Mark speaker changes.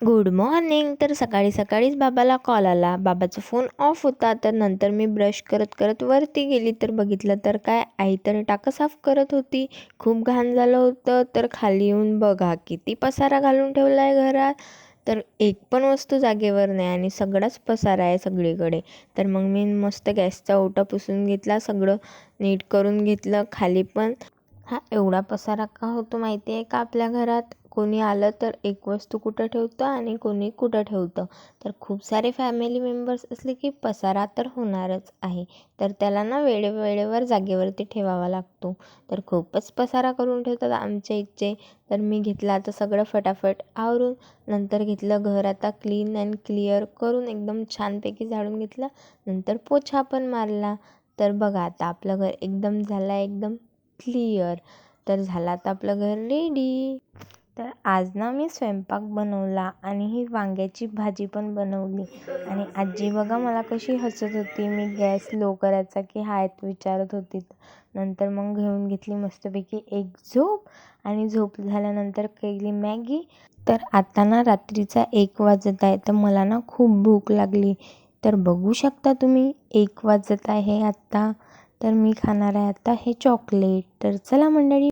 Speaker 1: Good morning तर सकाळी सकाळीच बाबाला कॉल आला. बाबाचा फोन ऑफ होता. तर नंतर मी ब्रश करत करत वरती गेली. तर बघितलं तर काय आई तर टाकं साफ करत होती. खूप घाण झालं होतं. तर खाली येऊन बघा किती पसारा घालून ठेवला आहे घरात. तर एक पण वस्तू जागेवर नाही आणि सगळाच पसारा आहे सगळीकडे. तर मग मी मस्त गॅसचा ओटा पुसून घेतला. सगळं नीट करून घेतलं. खाली पण. हा एवढा पसारा का होतो माहिती आहे का आपल्या घरात? कोणी आलं तर एक वस्तू कुठं ठेवतं आणि कोणी कुठं ठेवतं. तर खूप सारे फॅमिली मेंबर्स असले की पसारा तर होणारच आहे. तर त्याला ना वेळेवेळेवर जागेवरती ठेवावा लागतो. तर खूपच पसारा करून ठेवतात आमच्या इथचे. तर मी घेतलं आता सगळं फटाफट आवरून नंतर घेतलं घर आता क्लीन अँड क्लिअर करून एकदम छानपैकी झाडून घेतलं. नंतर पोछा पण मारला. तर बघा आता आपलं घर एकदम झालं एकदम क्लिअर तर झालं आता आपलं घर रेडी तर आज ना मी स्वयंपाक बनवला आणि ही वांग्याची भाजी पण बनवली. आणि आजी बघा मला कशी हसत होती. मी गॅस लो करायचा की हाय विचारत होती. नंतर मग घेऊन घेतली मस्तपैकी एक झोप आणि झोप झाल्यानंतर केली मॅगी. तर आता ना रात्रीचा एक वाजत आहे. तर मला ना खूप भूक लागली. तर बघू शकता तुम्ही एक वाजत आहे आत्ता तर मी खाणार आहे आता हे चॉकलेट. तर चला मंडळी